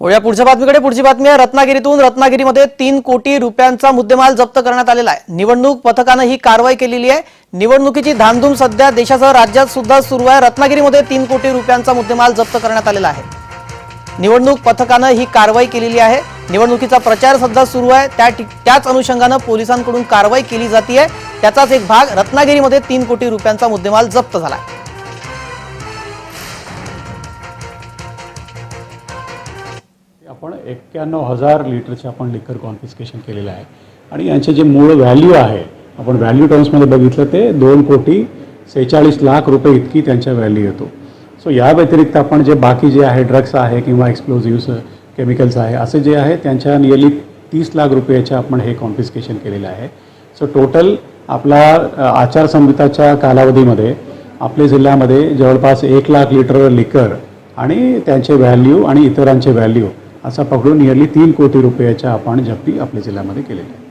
हो या पुढच्या बातमीकडे. पुढची बातमी आहे रत्नागिरीतून. रत्नागिरीमध्ये तीन कोटी रुपयांचा मुद्देमाल जप्त करण्यात आलेला आहे. निवडणूक पथकानं ही कारवाई केलेली आहे. निवडणुकीची धामधूम सध्या देशासह राज्यात सुद्धा सुरू आहे. रत्नागिरीमध्ये तीन कोटी रुपयांचा मुद्देमाल जप्त करण्यात आलेला आहे. निवडणूक पथकानं ही कारवाई केलेली आहे. निवडणुकीचा प्रचार सध्या सुरू आहे. त्या त्याच अनुषंगानं पोलिसांकडून कारवाई केली जाते त्याचाच एक भाग रत्नागिरीमध्ये तीन कोटी रुपयांचा मुद्देमाल जप्त झाला आहे. आपण एक्क्याण्णव हजार लिटरचे आपण लिकर कॉन्फिस्केशन केलेलं आहे. आणि यांचे जे मूळ व्हॅल्यू आहे आपण व्हॅल्यू टर्म्समध्ये बघितलं ते दोन कोटी सेहेचाळीस लाख रुपये इतकी त्यांच्या व्हॅल्यू येतो. सो या व्यतिरिक्त आपण जे बाकी जे आहे ड्रग्स आहे किंवा एक्सप्लोजिव्स केमिकल्स आहे असे जे आहे त्यांच्या नियरली तीस लाख रुपयाचे आपण हे कॉन्फिस्केशन केलेलं आहे. सो टोटल आपला आचारसंहिताच्या कालावधीमध्ये आपल्या जिल्ह्यामध्ये जवळपास एक लाख लिटर लिकर आणि त्यांचे व्हॅल्यू आणि इतरांचे व्हॅल्यू असा पकडून नियरली तीन कोटी रुपयाच्या आपण जप्ती आपल्या जिल्ह्यामध्ये केलेल्या आहे